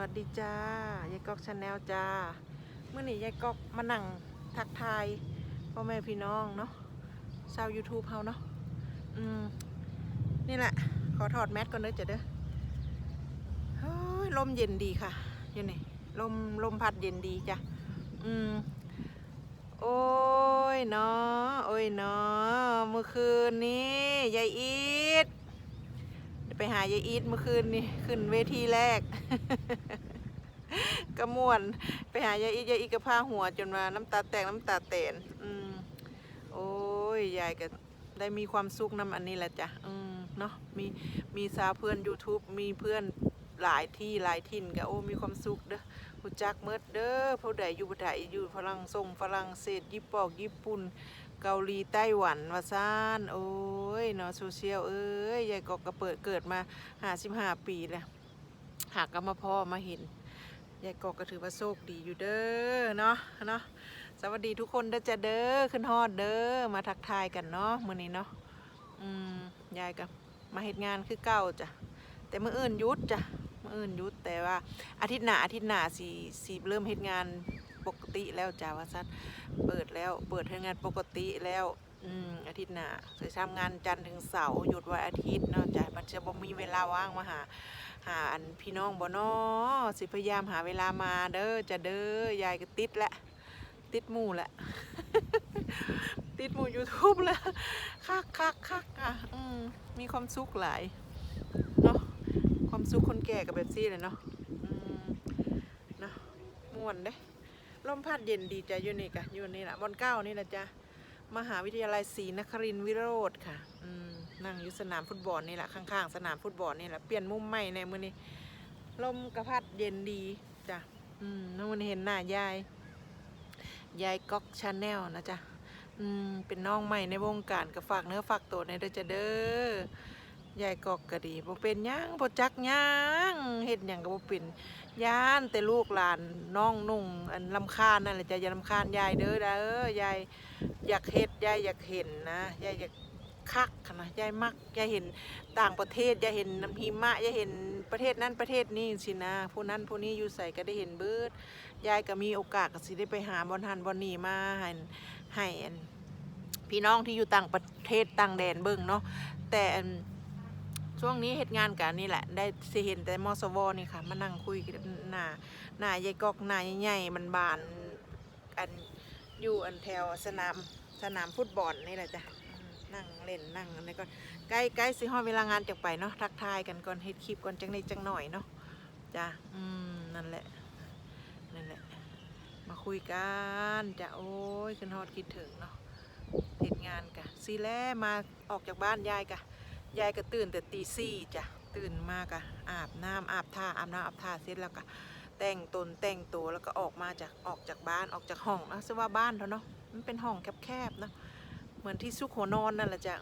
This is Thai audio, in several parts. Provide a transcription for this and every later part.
วัสดีจ้ายายกอกชาแนลจ้าเมื่อนี้ยายกอกมานั่งทักทายพ่อแม่พี่น้องเนาะชาว YouTube เฮาเนาะอืมนี่แหละ ขอถอดแมสก่อนเด้อจ้ะเด้อเฮ้ยลมเย็นดีค่ะอยู่นี่ลมลมพัดเย็นดีจ้ะอืมโอ้ยเนาะโอ้ยเนาะเมื่อคืนนี้ยายอีท ไปหายายอีทเมื่อคืนนี่ขึ้นเวทีแรก กระมวนไปหายายอีทยายอีทก็พาหัวจนมาน้ำตาแตกน้ำตาเตนอืมโอ้ยยายก็ได้มีความสุขนำอันนี้แหละจ้ะอืมเนาะมีมีสาเพื่อน YouTube มีเพื่อนหลายที่หลายถิ่นก็โอ้มีความสุขเด้อรู้จักเมิดเด้อผู้ใดอยู่ผู้ใดอยู่ฝรั่งส่งฝรั่งเศสญี่ปุ่นญี่ปุ่น เกาหลีไต้หวันว่าซ่านโอ้้ยเนาะโซเชียลเอ้ยยายกอกก็เปิดเกิดมาห้าสิบห้าปีแล้วหากก็มาพ่อมาเห็นยายกอกก็ถือว่าโชคดีอยู่เด้อเนาะเนาะสวัสดีทุกคนเด้อจะเด้อขึ้นฮอดเด้อมาทักทายกันเนาะมื้อนี้เนาะอืมยายก็มาเฮ็ดงานคือเก่าจ้ะแต่มื้ออื่นยุดจ้ะมื้ออื่นยุดแต่ว่าอาทิตย์หน้าอาทิตย์หน้าสิสิเริ่มเฮ็ดงานปกติแล้วจ้ะว่าซั่นเปิดแล้วเปิดให้งานปกติแล้ว อืมอาทิตย์หน้าจะทำงานจันทร์ถึงเสาร์หยุดวันอาทิตย์เนาะจ้ะมันจะบ่มีเวลาว่างมาหาหาอันพี่น้องบ่นาะสิพยายามหาเวลามาเด้อจะเด้อยายก็ติดละติดหมู่ละติดหมู่ YouTube ละคักคักคักอะอืมมีความสุขหลายเนาะความสุขคนแก่กับแบบซี่เลยเนาะอืมเนาะม่วนเด้ลมพัดเย็นดีจ้ะอยู่นี่กะอยู่นี่แหละบอนเก้านี่แหละจ้ะ มหาวิทยาลัยศรีนครินทร์วิโรธค่ะนั่งอยู่สนามฟุตบอลนี่แหละข้างๆ สนามฟุตบอลนี่แหละเปลี่ยนมุมใหม่ในมือนี้ลมกระพัดเย็นดีจ้ะอืมน้องมันเห็นหน้ายาย ยายก๊อกชาแนลนะจ๊ะอืมเป็นน้องใหม่ในวงการก็ฝากเนื้อฝากตัวในเด้อจะเด้อยายกอกก็ดีบ่เป็นหยังบ่จักหยังเฮ็ดหยังก็บ่เป็น ย่านแต่ลูกหลานน้องนุ่งอันลำคาญนั่นแหละจะอย่าลำคาญยายเด้อเด้อยายอยากเฮ็ดยายอยากเห็นนะยายอยากคักนะยายมักยายเห็นต่างประเทศยายเห็นน้ำหิมะยายเห็นประเทศนั้นประเทศนี้สินะผู้นั้นผู้นี้อยู่ใส่ก็ได้เห็นเบิดยายก็มีโอกาสก็สิได้ไปหาบอลหันบอลนี่มาให้ให้พี่น้องที่อยู่ต่างประเทศต่างแดนเบิ่งเนาะแต่ ช่วงนี้เหตุงานกันนี่แหละ ได้สิเห็นแต่มอสวนี่ค่ะ มานั่งคุยกันหน้าหน้ายายกอกหน้าใหญ่ๆมันบานอันอยู่อันแถวสนามสนามฟุตบอลนี่แหละจ้ะนั่งเล่นนั่งอะไรก่อนใกล้ใกล้สิฮอดเวลางานจักไปเนาะทักทายกันก่อนเฮ็ดคลิปก่อนจังในจังหน่อยเนาะจ้ะอืมนั่นแหละนั่นแหละ มาคุยกันจ้ะโอ้ยขึ้นฮอดคิดถึงเนาะเหตุงานกะซีแลมาออกจากบ้านยายกะ ยายก็ตื่นแต่ตีสี่จ้ะตื่นมากะอาบน้ำอาบท่าอาบน้ำอาบท่าเสร็จแล้วก็แต่งตนแต่งตัวแล้วก็ออกมาจากออกจากบ้านออกจากห้องนะซึ่งว่าบ้านเถอะเนาะมันเป็นห้องแคบๆเนาะเหมือนที่ซุกหัวนอนนั่นแหละจ้ะ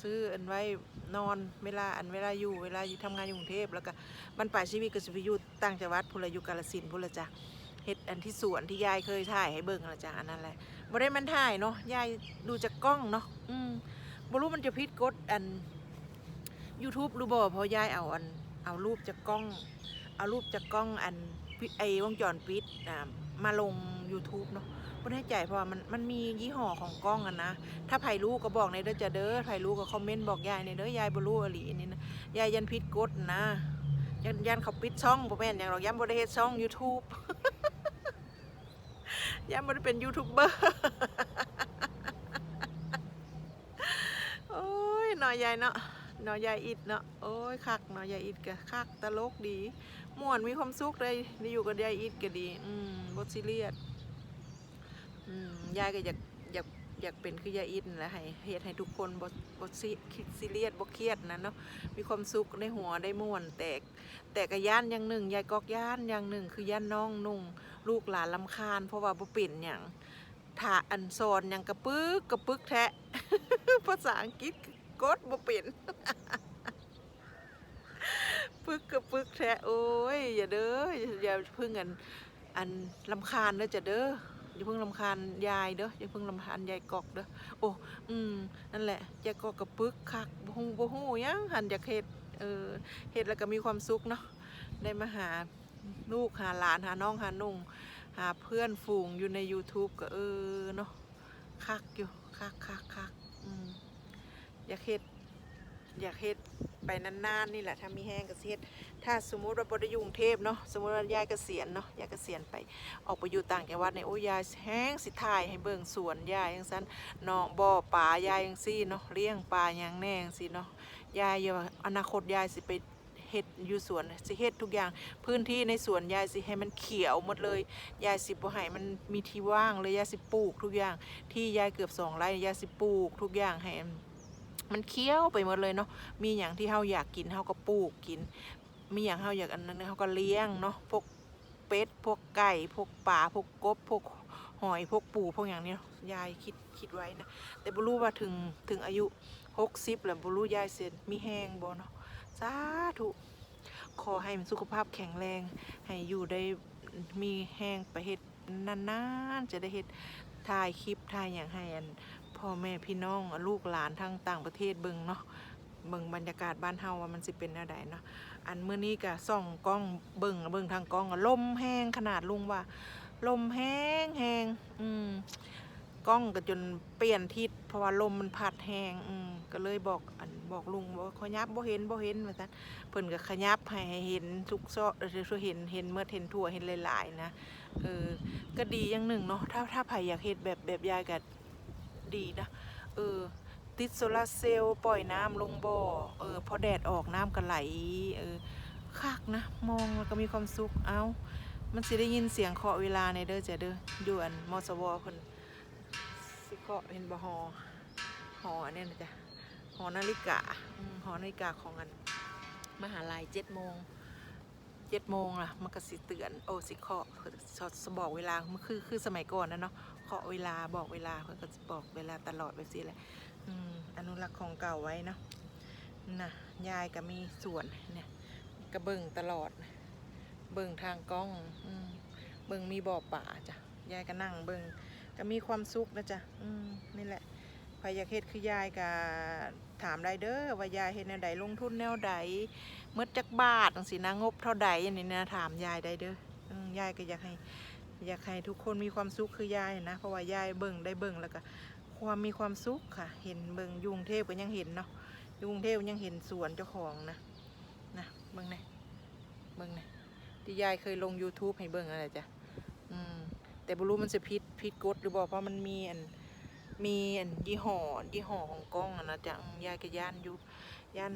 ซื้ออันไว้นอนเวลาอันเวลาอยู่เวลาอยู่ทำงานอยู่กรุงเทพแล้วก็บรรปลายชีวิตก็สิไปอยู่ต่างจังหวัดพุนลอยู่กาฬสินพุนละจ้ะเฮ็ดอันที่สวนที่ยายเคยถ่ายให้เบิ่งละจ้ะอันนั้นแหละบ่ได้มันถ่ายเนาะยายดูจากกล้องเนาะอืมบ่รู้มันจะพิดกฎอัน YouTube รู้บ่เพอยายเอาอันเอารูปจากกล้อง เอารูปจากกล้องอันไอวงจรปิดอ่ามาลง YouTube เนาะไม่แน่ใจเพราะมันมันมียี่ห้อของกล้องอะนะ ถ้าไผรู้ก็บอกในเด้อจะเด้อไผรู้ก็คอมเมนต์บอกยายในเด้อยายบรู้อลีนี่นะยายยันพิดกฎนะยันยันเขาปิดช่องบ่แม่นหยังหรอกยันบ่ได้เฮ็ดช่อง YouTube ยันบ่ได้เป็นยูทูบเบอร์โอ้ยหน่อยยายเนาะ เนาะยายอิดเนาะโอ้ยคักเนาะยายอิดก็คักตลกดีม่วนมีความสุขเลยได้อยู่กับยายอิดก็ดี อืมบ่ซีเรียสอืมยายก็อยากอยากอยากเป็นคือยายอิดแหละให้เฮ็ดให้ทุกคนบ่บ่ซีคิดซีเรียสบ่เครียดนะเนาะมีความสุขในหัวได้ม่วนแตก แต่ก็ย่านอย่างหนึ่งยายกอกย่านอย่างหนึ่ง คือย่านน้องนุ่ง ลูกหลานลำคาญ เพราะว่าบ่เป็นหยังถ้าอันสอนหยังกระปึกกระปึกแท้ภาษาอังกฤษ กดบ่เป็นปึกกับปึกแท้โอ้ยอย่าเด้ออย่าเพึ่งอันอันลำคาญเด้อจะเด้ออย่าเพิ่งลำคาญยายเด้ออย่าเพิ่งลำคาญยายกอกเด้อโอ้อืมนั่นแหละยายกอกกับปึกคักบ่ฮู้บ่ฮู้ยังหันอยากเฮ็ดเออเฮ็ดแล้วก็มีความสุขเนาะได้มาหาลูกหาหลานหาน้องหานุ่งหาเพื่อนฝูงอยู่ใน YouTube ก็เออเนาะคักอยู่คักคักคัก อยากเฮ็ดอยากเฮ็ดไปนานๆนี่แหละถ้ามีแห้งก็สิเฮ็ดถ้าสมมุติว่าบ่ได้อยู่กรุงเทพเนาะสมมุติว่ายายเกษียณเนาะยายเกษียณไปออกไปอยู่ต่างจังหวัดเนี่ยโอ้ยายแห้งสิถ่ายให้เบิ่งสวนยายจังซั่นน้องบ่อปลายายจังซี่เนาะเลี้ยงปลายังแน่งซี่เนาะยายอย่าอนาคตยายสิไปเฮ็ดอยู่สวนสิเฮ็ดทุกอย่างพื้นที่ในสวนยายสิให้มันเขียวหมดเลยยายสิบ่ให้มันมีที่ว่างเลยยายสิปลูกทุกอย่างที่ยายเกือบสองไร่ยายสิปลูกทุกอย่างให้ มันเขียวไปหมดเลยเนาะ มีอย่างที่เฮาอยากกินเฮาก็ปลูกกิน มีอย่างเฮาอยากอันนั้นเฮาก็เลี้ยงเนาะ พวกเป็ด พวกไก่ พวกปลา พวกกบ พวกหอย พวกปู พวกอย่างนี้เนาะยายคิดคิดไว้นะ แต่บ่รู้ว่าถึงถึงอายุ60แล้วบ่รู้ยายเสิมีแห้งบ่เนาะ สาธุขอให้มันสุขภาพแข็งแรง ให้อยู่ได้มีแห้งไปเฮ็ดนานๆ จะได้เฮ็ดถ่ายคลิปถ่ายอย่างให้อัน พ่อแม่พี่น้องลูกหลานทั้งต่างประเทศเบิ่งเนาะเบิ่งบรรยากาศบ้านเฮาว่ามันสิเป็นแนวใดเนาะอันเมื้อนี้ก็ส่องกล้องเบิ่งเบิ่งทางกล้องลมแห้งขนาดลุงว่า ลมแห้งแห้งอืมกล้องก็จนเปลี่ยนทิศเพราะว่าลมมันพัดแห้งอืมก็เลยบอกอันบอกลุงว่าขยับบ่เห็นบ่เห็นว่าซั่นเพิ่นก็ขยับให้เห็นทุกซอกเออทุกเห็นเห็นเมื่อเห็นทั่วเห็นหลายๆนะเออก็ดีอย่างหนึ่งเนาะถ้าถ้าไผอยากเฮ็ดแบบแบบยายก็ ดีนะเออติดโซลาร์เซลล์ปล่อยน้ำลงบ่อเออพอแดดออกน้ำก็ไหลเออคักนะ มองแล้วก็มีความสุขเอ้ามันสิได้ยินเสียงเคาะเวลาในเด้อจ้ะเด้ออยู่อันมอสวเพิ่นสิเคาะเห็นบ่ฮอหอเนี่ยนะจ๊ะหอนาฬิกาหอนาฬิกาของอันมหาลัยเจ็ดโมง เจ็ดโมงล่ะมันก็สิเตือนโอ้สิเคาะสบอกเวลามันคือคือสมัยก่อนนะเนาะเคาะเวลาบอกเวลาเพิ่นก็สิบอกเวลาตลอดแบบนี้แหละอืมอนุรักษ์ของเก่าไว้เนาะน่ะยายก็มีสวนเนี่ยก็เบิ่งตลอด เบิ่งทางกล้องอืมเบิ่งมีบ่อป่าจ้ะยายก็นั่งเบิ่งก็มีความสุขนะจ๊ะอืมนี่แหละใครอยาเฮ็ดคือยายก็ถามไดเด้อว่ายายเฮ็ดแนวใดลงทุนแนวใด เมื่อจักบาทจังสินะงบเท่าใดอันนี้นะถามยายได้เด้อยายก็อยากให้อยากให้ทุกคนมีความสุขคือยายนะเพราะว่ายายเบิ่งได้เบิ่งแล้วก็ความมีความสุขค่ะ เห็นเบิ่งยุงเทพก็ยังเห็นเนาะยุงเทพยังเห็นสวนเจ้าของนะนะเบิ่งไหนเบิ่งไหนที่ยายเคยลง YouTube ให้เบิ่งอะไรจ้ะอืมแต่บ่รู้มันจะผิดผิดกฎหรือบ่เพราะมันมีอันมีอันยี่ห้อยี่ห้อของกล้องอนะจ๊ะยายก็ย่านอยู่ย่าน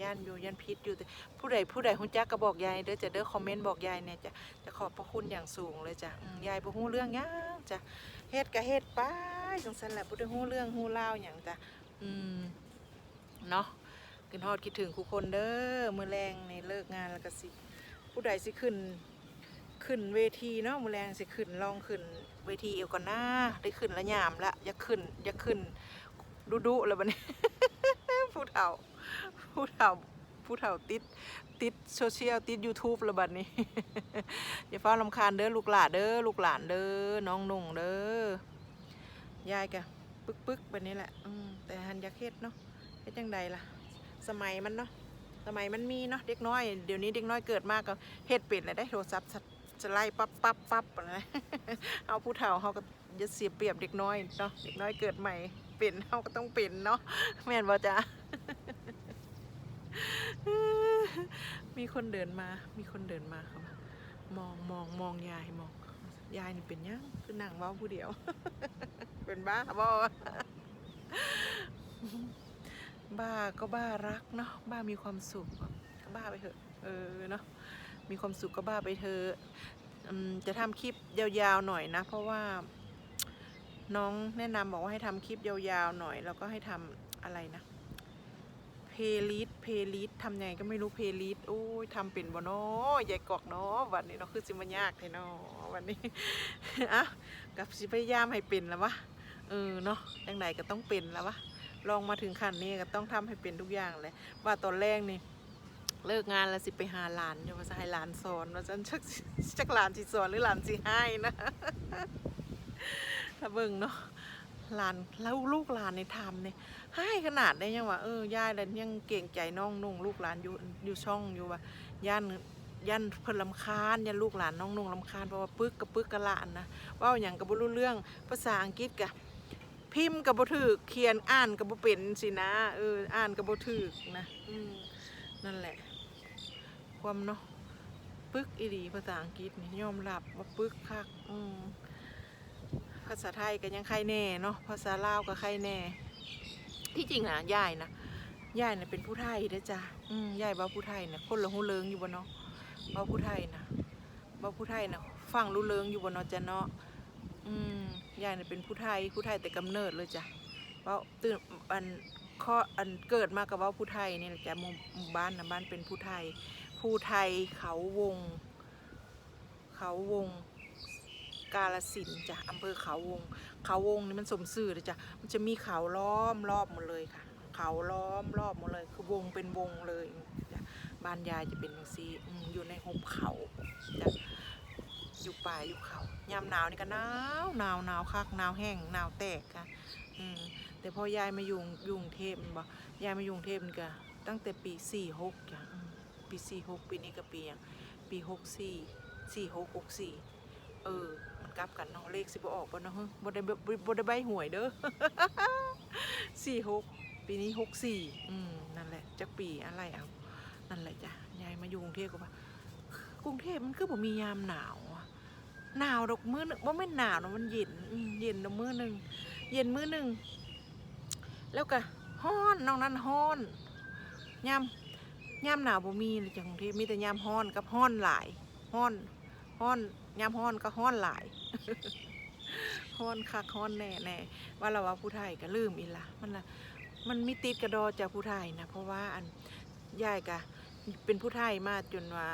ย่านอยู่ย่านพิษอยู่แต่ผู้ใดผู้ใดฮู้จักก็บอกยายเด้อจะเด้อคอมเมนต์บอกยายเนี่ยจะจะขอบพระคุณอย่างสูงเลยจ้ะยายบ่ฮู้เรื่องยังจ้ะเฮ็ดก็เฮ็ดไปจังซั่นแหละบ่ได้ฮู้เรื่องฮู้ราวหยังจ้ะอืมเนาะกินฮอดคิดถึงทุกคนเด้อมื้อแรงนี่เลิกงานแล้วก็สิผู้ใดสิขึ้นขึ้นเวทีเนาะมือแรงสิขึ้นลองขึ้นเวทีเอวก่อนหน้าได้ขึ้นละยามละอย่าขึ้นอย่าขึ้นดุๆแล้วบัดนี้ผู้เฒ่า ผู้เฒ่าผู้เฒ่าติดติดโซเชียลติด YouTube ระบัดนี้ อย่าฟ้าลำคาญเด้อลูกหลานเด้อลูกหลานเด้อน้องนุ่งเด้อยายกะปึกปึกแบบนี้แหละแต่หันยาเฮ็ดเนาะเฮ็ดจังใดล่ะ สมัยมันเนาะสมัยมันมีเนาะเด็กน้อยเดี๋ยวนี้เด็กน้อยเกิดมากก็เฮ็ดเป็นเลยได้โทรศัพท์จะไล่ปั๊บปั๊บปั๊บอะไรเอาผู้เฒ่าเขาก็จะเสียเปรียบเด็กน้อยเนาะเด็กน้อยเกิดใหม่เป็นเขาก็ต้องเป็นเนาะแม่นบ่จ๊ะ มีคนเดินมา มีคนเดินมาครับมองมองมองยายมอง ยายนี่เป็นยังคือนั่งว้าผู้เดียว เป็นบ้าบ่บ้าก็บ้ารักเนาะบ้ามีความสุขก็บ้าไปเถอะ เออเนาะมีความสุขก็บ้าไปเถอะจะทำคลิปยาวๆหน่อยนะ เพราะว่าน้องแนะนำบอกว่าให้ทำคลิปยาวๆหน่อย แล้วก็ให้ทำอะไรนะ เพลิสเพลิสทำยังไงก็ไม่รู้เพลิสโอ้ยทำเป็นบ่เนาะยายกอกเนาะวันนี้เนาะคือสิมันยากเลยเนาะวันนี้อะกับสิพยายามให้เป็นแล้ววะเออเนาะจังไหนก็ต้องเป็นแล้ววะลองมาถึงขั้นนี้ก็ต้องทำให้เป็นทุกอย่างเลยว่าตอนแรกนี่เลิกงานแล้วสิไปหาหลานอยู่ว่าจะให้หลานสอนว่าฉันชักชักหลานสิสอนหรือหลานสิให้นะถ้าเบิ่งเนาะ หลานแล้วลูกหลานในทำเนี่ยให้ขนาดได้ยังว่าเออยายแล้วยังเก่งใจน้องนุ่งลูกหลานอยู่อยู่ช่องอยู่ว่าย่านยันเพิ่นลำคาญยันลูกหลานน้องนุ่งลำคาญเพราะว่าปึกกับปึกกะละอันนะเว่าอย่างกับบ่รู้เรื่องภาษาอังกฤษกะพิมพ์กับบ่ถูกเขียนอ่านกับบ่เป็นสินะเอออ่านกับบ่ถูกนะอืมนั่นแหละ ความเนาะปึกอีหลีภาษาอังกฤษนี่ยอมรับว่าปึกคัก อืม ภาษาไทยก็ยังใครแน่เนาะภาษาลาวก็ใครแน่ ที่จริงนะยายนะยายนี่ยเป็นผู้ไทยเด้อจ้ะอืมยายเว้าผู้ไทยนะคนละหูเลิงอยู่บ่เนาะเว้าผู้ไทยนะเว้าผู้ไทยนะฟังรู้เลิงอยู่บ่เนาะจ้ะเนาะอืมยายนี่ยเป็นผู้ไทยผู้ไทยแต่กำเนิดเลยจ้ะเว้าตื่นอันข้ออันเกิดมากับว้าผู้ไทยนี่แหละจ้ะหมู่หมู่บ้านนะบ้านเป็นผู้ไทย ผู้ไทยเขาวง เขาวง กาลสินจ้ะอำเภอเขาวง เขาวงนี่มันสมซื่อเลยจ้ะมันจะมีเขาล้อมรอบหมดเลยค่ะ เขาล้อมรอบหมดเลย คือวงเป็นวงเลยจ้ะบ้านยายจะเป็นอย่างซีอืมอยู่ในหุบเขาจ้ะอยู่ป่าอยู่เขายามหนาวนี่ก็หนาวหนาวหนาวคักหนาวแห้งหนาวแตกค่ะอืมแต่พอยายมายู่อยู่กรุงเทพม่นบ่ยายมายุงเทพนี่ก็ตั้งแต่ปีสี่หกจ้ะปีสี่หกปีนี้ก็ปีหยังปีหกสี่สี่หกหกสี่เออ กลับกันเนาะเลขสิบออกบ่เนาะฮ้ยบ่ได้บ่บ่ได้ใบหวยเด้อสี่หกปีนี้หกสี่อืมนั่นแหละจักปีอะไรเอานั่นแหละจ้ะยายมาอยู่กรุงเทพก็ว่ากรุงเทพมันคือบ่มียามหนาวหนาวดอกมื้อนึงบ่แม่หนาวนะมันเย็นเย็นดอกมือหนึ่งเย็นมือหนึ่งแล้วก็ฮ้อนนอกนั้นฮ้อนยามยามหนาวบ่มีเลยจ้ะกรุงเทพมีแต่ยามฮ้อนกับฮ้อนหลายฮ้อนฮ้อนยามฮ้อนก็ฮ้อนหลาย ฮ้อนคักฮ้อนแน่แน่ว่าเราว่าผู้ไทยก็ลืมอีละมันละมันมีติดกระดอจากผู้ไทยนะเพราะว่าอันยายกะเป็นผู้ไทยมาจนว่า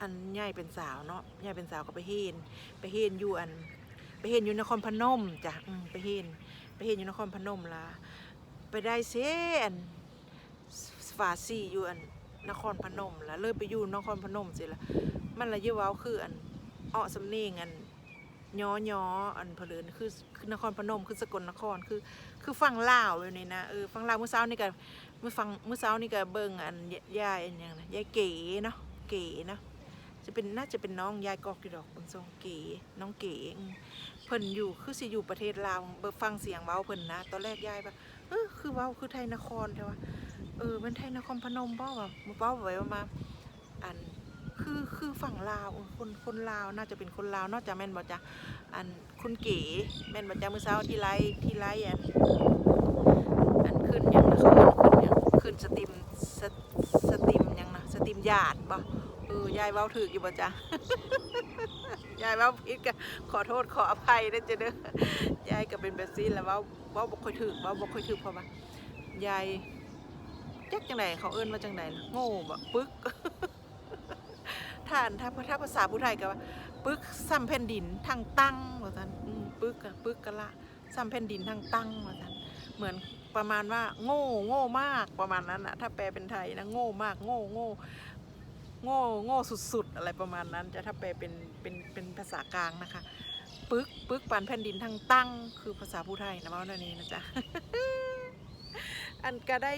อันยายเป็นสาวเนาะยายเป็นสาวก็ไปเฮนไปเฮนอยู่อัน ไปเฮนอยู่นครพนมจ้ะอืมไปเฮนไปเฮนอยู่นครพนมละไปได้เซอันฝาซีอยู่อันนครพนมละเลยไปอยู่นครพนมสิละมันละเยอะว้าคืออัน อ้อสำเนียงอันย้อยออันเพลินคือคือนครพนมคือสกลนครคือ คือฟังลาวเลยนี่นะเออฟังลาวเมื่อเช้านี่ก็เมื่อฟังเมื่อเช้านี่ก็เบิ่งอันยายอันยังนะยายเก๋เนาะเก๋เนาะจะเป็นน่าจะเป็นน้องยายกอกอยู่ดอกคนทรงเก๋น้องเก๋เพิ่นอยู่คือสิอยู่ประเทศลาวเบิ่งฟังเสียงเว้าเพิ่นนะตอนแรกยายว่าเออคือเว้าคือไทยนครใช่ปะเออเป็นไทยนครพนมเปล่าวะมาเป้าไว้มาอัน คือคือฝั่งลาวคนคนลาวน่าจะเป็นคนลาวนอกจากแม่นบ่จ๊ะอันคุณเก๋แม่นบัจจามือเช้าที่ไลที่ไลอันอันขึ้นยังนะเขาเอิ้นขึ้นยังขึ้นสตรีมสสตรีมยังนะสตรีมญาติบ่เออยายเว้าถูกอยู่บ่จ๊ะยายเว้าผิดก็ขอโทษขออภัยนะจ๊ะเด้อยายก็เป็นแบบนี้แล้วเว้าเว้าบ่ค่อยถูกเว้าบ่ค่อยถูกเพราะว่ายายจักจังไดเขาเอิ้นว่าจังไดล่ะโง่บ่ปึ๊ก ท่านถ้าถ้าภาษาผู้ไทยก็ว่าปึกซ้ำแผ่นดินทางตั้งว่าซั่นปึกอะปึกกะละซ้ำแผ่นดินทางตั้งว่าซั่นเหมือนประมาณว่า โง่โง่มากประมาณนั้นอะถ้าแปลเป็นไทยนะโง่มากโง่โง่โง่โง่สุดๆ อะไรประมาณนั้น จะถ้าแปลเป็นเป็นเป็นภาษากลางนะคะปึกปึกปันแผ่นดินทางตั้ง คือภาษาผู้ไทยนะว่านั่นนี้นะจ๊ะอันก็ได้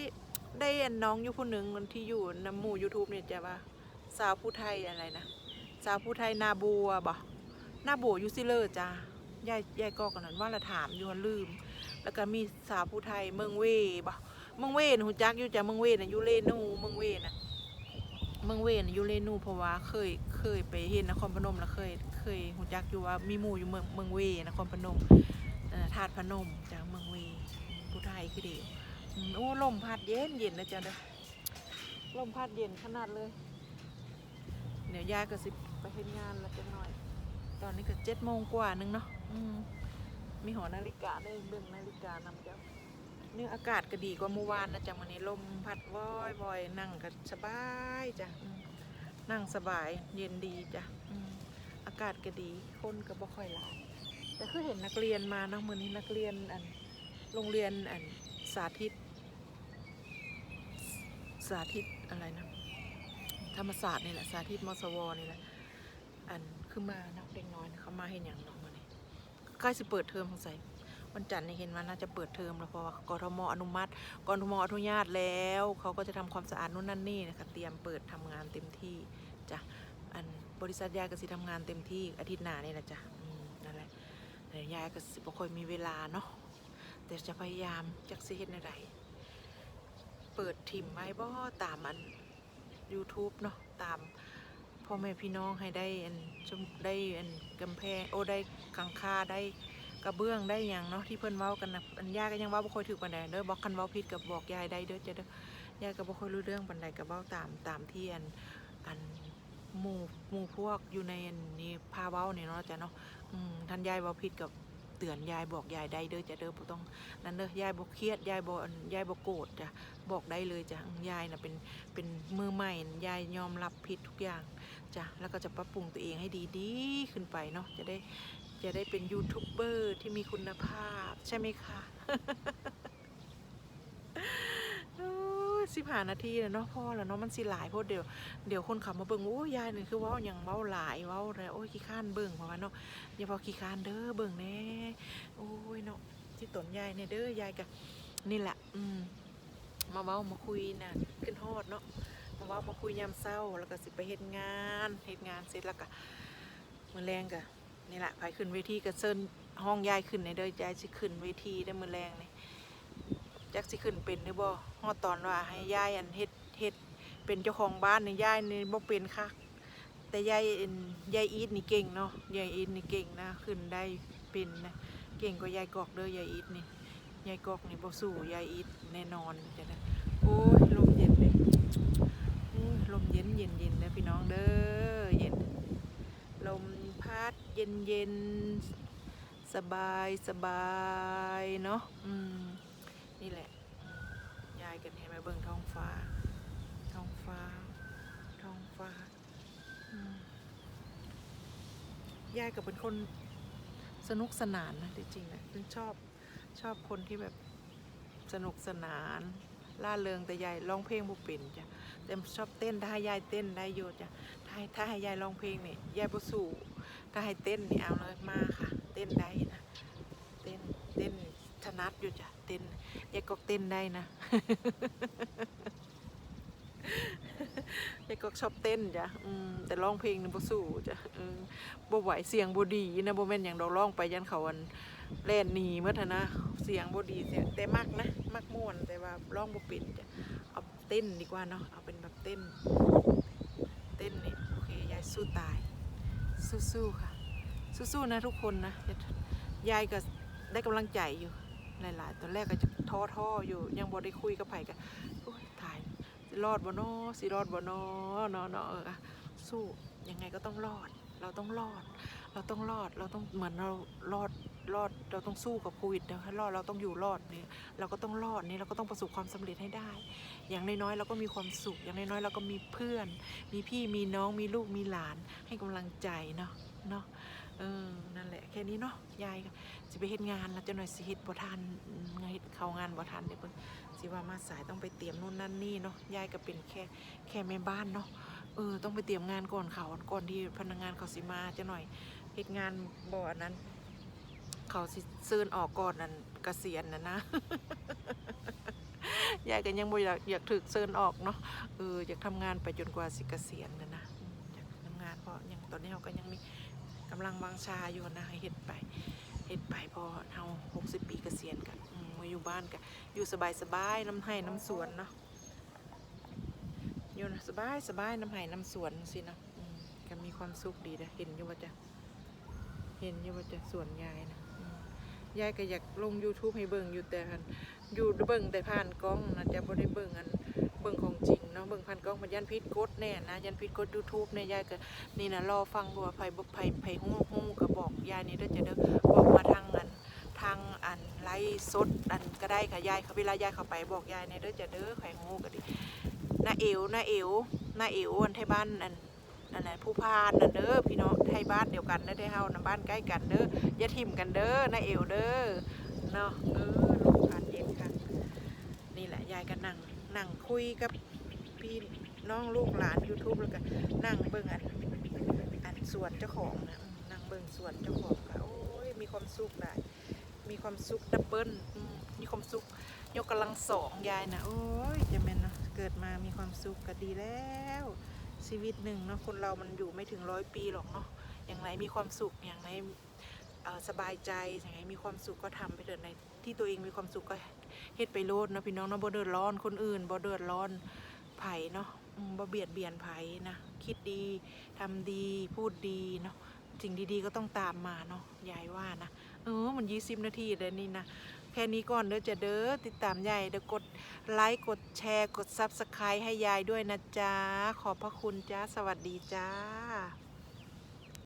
ได้อันน้องอยู่ผู้หนึ่งที่อยู่ในหมู่ YouTube เนี่ยจะว่า สาวผู้ไทยอะไรนะสาวผู้ไทยนาบัวบ่นาบัวยูซิเลอร์จ้ายายยายก็กันนั้นว่าละถามอยู่ว่าลืม แล้วก็มีสาวผู้ไทยเมืองเวบ่เมืองเวน่ะหูจักอยู่จ้ะเมืองเวน่ะอยู่เลนูเมืองเวน่ะเมืองเวน่ะอยู่เลนูเพราะว่าเคยเคยไปเห็นนครพนมแล้วเคยเคยหูจักอยู่ว่ามีหมู่อยู่เมืองเมืองเวนครพนมธาตุพนมจ้ะเมืองเวผู้ไทยคือเดียวโอ้ลมพัดเย็นเย็นนะจ๊ะเด้อลมพัดเย็นขนาดเลย เดี๋ยวยายก็สิไปเฮ็ดงานแล้วจังหน่อย ตอนนี้ก็เจ็ดโมงกว่านึงเนาะอืมมีหอนาฬิกาได้เบิ่งนาฬิกานำจ้ะเนี่ยอากาศก็ดีกว่าเมื่อวานนะจ๊ะวันนี้ลมพัดว้อยบอยนั่งก็สบายจ้ะนั่งสบายเย็นดีจ้ะอากาศก็ดีคนก็บ่ค่อยหลายแต่คือเห็นนักเรียนมาเนาะมื้อนี้นักเรียนอันโรงเรียนอันสาธิต สาธิตอะไรนะ ธรรมศาสตร์นี่แหละสาธิตมสวนี่แหละอันคือมานักเด็กน้อยเขามาเห็นอย่างน้องมาเนี่ยใกล้สิเปิดเทอมสงสัยวันจันทร์นี่เห็นว่าน่าจะเปิดเทอมแล้วเพราะว่ากทมอนุมัติกทมอนุญาตแล้วเขาก็จะทำความสะอาดนู่นนั่นนี่นะคะเตรียมเปิดทำงานเต็มที่จ้ะอันบริษัทยายก็สิทำงานเต็มที่อาทิตย์หน้านี่แหละจ้ะนั่นแหละแต่ยายก็สิบ่ค่อยมีเวลาเนาะแต่จะพยายามจักสิเฮ็ดในใดเปิดทิมไว้บ่ตามอัน YouTube เนาะตามพ่อแม่พี่น้องให้ได้อันชมได้อันกำแพงโอ้ได้กังคาได้กระเบื้องได้อย่างเนาะที่เพิ่นเว้ากันนะอันยายก็ยังเว้าบ่ค่อยถูกปานใดเด้อบอกคันเว้าผิดก็บบอกยายได้เด้อจ้ะเด้อยายก็บ่ค่อยรู้เรื่องปานใดก็เว้าตามตามที่อันอันหมู่หมู่พวกอยู่ในอันนี้พาเว้าเนี่ยเนาะจ้ะเนาะอืมท่านยายเว้าผิดกับ เตือนยายบอกยายได้เด้อจะเด้อบ่ต้องนั่นเด้อยายบ่เครียดยายบ่อันยายบ่โกรธจ้ะบอกได้เลยจ้ะยายน่ะเป็นเป็นมือใหม่ยายยอมรับผิดทุกอย่างจ้ะแล้วก็จะปรับปรุงตัวเองให้ดีดีๆขึ้นไปเนาะจะได้จะได้เป็นยูทูบเบอร์ที่มีคุณภาพใช่ไหมคะ สิบห้านาทีแล้วเนาะพ่อแล้วเนาะมันสิหลายเพราะเดี๋ยวเดี๋ยวคนขับมาเบิ่งโอ้ยายนี่คือเว้าอย่างเว้าหลายเว้าแล้วโอ้ยขี้ข้านเบิ่งเพราะว่าเนาะอย่าพอขี้ข้านเด้อเบิ่งแน่โอ้ยเนาะที่ตนยายเนี่ยเด้อยายกะนี่แหละอืมมาเว้ามาคุยนะขึ้นฮอดเนาะมาเว้ามาคุยยามเศร้าแล้วก็สิไปเฮ็ดงานเฮ็ดงานเสร็จแล้วก็มื้อแรงก็นี่แหละไปขึ้นเวทีก็เซิญห้องยายขึ้นในเด้อยายสิขึ้นเวทีได้มื้อแรงนี่ จักสิขึ้นเป็นหรือบ่ฮอดตอนว่าให้ยายอันเฮ็ดเฮ็ดเป็นเจ้าของบ้านนี่ยายนี่บ่เป็นคักแต่ยายอ็นยายอีทนี่เก่งเนาะยายอีทนี่เก่งนะขึ้นได้เป็นนะเก่งกว่ายายกอกเด้อยายอีทนี่ยายกอกนี่บ่สู้ยายอีทแน่นอนจ้ะนะโอ้ยลมเย็นเลยโอ้ยลมเย็นเย็นเย็นนะพี่น้องเด้อเย็นลมพัดเย็นเย็นสบายสบายเนาะอืม กันเห็นไหมเบิ่งท้องฟ้า ท้องฟ้า ท้องฟ้ายายก็เป็นคนสนุกสนานนะจริงๆนะฉันชอบชอบคนที่แบบสนุกสนานล่าเริงแต่ยายร้องเพลงบ่เป็นจ้ะแต่ชอบเต้นถ้ายายเต้นได้อยู่จ้ะถ้าให้ถ้าให้ยายร้องเพลงเนี่ยยายบ่สู้ถ้าให้เต้นเนี่ยเอาเลยมาค่ะ เต้นได้นะ นัดอยู่จ้ะเต้นยายก็เต้นได้นะยายก็ชอบเต้นจ้ะแต่ร้องเพลงนี่บ่สู้จ้ะบ่ไหวเสียงบ่ดีนะบ่แม่นหยังดอกร้องไปยันเขาอันเล่นหนีเมื่อทนะเสียงบดีเสียงแต่มักนะมักม่วนแต่ว่าร้องบ่เป็นจ้ะเอาเต้นดีกว่าเนาะเอาเป็นแบบเต้น เต้นนี่โอเคยายสู้ตาย สู้ๆค่ะ สู้ๆนะทุกคนนะยายก็ได้กำลังใจอยู่ หลาย ๆ ตอนแรกก็จะท้อท้อๆอยู่ยังบ่ได้คุยกับไผกันโอ้ยตายรอดบ่นอสิรอดบ่นอเนาะเนาะเออสู้ยังไงก็ต้องรอด เราต้องรอด เราต้องรอดเราต้องเหมือนเรารอดรอดเราต้องสู้กับโควิดนะให้รอดเราต้องอยู่รอดเนี่ยเราก็ต้องรอดนี่เราก็ต้องประสบความสำเร็จให้ได้ อย่างน้อยๆเราก็มีความสุข อย่างน้อยๆเราก็มีเพื่อน มีพี่มีน้องมีลูกมีหลานให้กำลังใจเนาะเนาะ เออ นั่นแหละ แค่นี้เนาะ ยายก็สิไปเฮ็ดงานแล้วจะหน่อยสิเฮ็ดบ่ทันอืมเฮ็ดเข้างานบ่ทันเดี๋ยวเพิ่นสิว่ามาสายต้องไปเตรียมนู่นนั่นนี่เนาะ ยายก็เป็นแค่แค่แม่บ้านเนาะ เออ ต้องไปเตรียมงานก่อนเขาก่อนที่พนักงานเขาสิมาจะหน่อยเฮ็ดงานบ่อันนั้น เขาสิเซินออกก่อนนั่นเกษียณนะนะยายก็ยังบ่อยากอยากถึกเซินออกเนาะเอออยากทำงานไปจนกว่าสิเกษียณนะนะอืมอยากทำงานเพราะยังตอนนี้เราก็ยังมี กำลังวางชาอยู่นะให้เฮ็ดไปเฮ็ดไปพอเฮา60ปีเกษียณกันมาอยู่บ้านกันอยู่สบายๆน้ำให้น้ำสวนเนาะอยู่นะสบายสบายน้ำให้น้ำสวนสิเนาะก็มีความสุขดีนะเห็นอยู่ว่าจะเห็นอยู่ว่าจะสวนยายนะยายก็อยากลง YouTube ให้เบิ่งอยู่แต่หันอยู่เบิ่งแต่ผ่านกล้องนะจะบ่ได้เบิ่งอันเบิ่งของจริง นาะเบิ่งผ่านกล้องมันยันพิษกดแน่นะยันพิษกด YouTube เนี่ยยายก็นี่นะรอฟังว่าไผบ่ไผไผฮู้ฮู้ก็บอกยายนี่เด้อจะเด้อบอกมาทางอันทางอันไลฟ์สดอันก็ได้ค่ะยายเขาเวลายายเขาไปบอกยายเนี่ยเด้อจะเด้อไผฮู้ก็ดิน้าเอวน้าเอวน้าเอวอันไทยบ้านอันนั่นแหละผู้พานน่ะเด้อพี่น้องไทยบ้านเดียวกันนะได้อเฮานะบ้านใกล้กันเด้ออย่าทิมกันเด้อนะเอวเด้อเนาะเออลมพัดเย็นค่ะนี่แหละยายก็นั่งนั่งคุยกับ พี่น้องลูกหลาน YouTube แล้วก็นั่งเบิ่งอันอันสวนเจ้าของนะนั่งเบิ่งสวนเจ้าของค่ะโอ้ยมีความสุขได้มีความสุขดับเบิลมีความสุขยกกำลังสองยายนะโอ้ยจะแม่นเนาะเกิดมามีความสุขก็ดีแล้วชีวิตหนึ่งเนาะคนเรามันอยู่ไม่ถึงร้อยปีหรอกเนาะอย่างไรมีความสุขอย่างไรสบายใจอย่างไรมีความสุขก็ทำไปเถิดในที่ตัวเองมีความสุขก็เฮ็ดไปโลดนะพี่น้องเนาะบ่เดือดร้อนคนอื่นบ่เดือดร้อน ไผเนาะบ่เบียดเบียนไผนะ คิดดีทำดีพูดดีเนาะสิ่งดีๆก็ต้องตามมาเนาะยายว่านะเออมันยี่สิบนาทีแล้วนี่นะ แค่นี้ก่อนเด้อจะเด้อติดตามยายเด้อกดไลค์กดแชร์กดซับสไครต์ให้ยายด้วยนะจ๊ะ ขอบพระคุณจ้า สวัสดีจ้า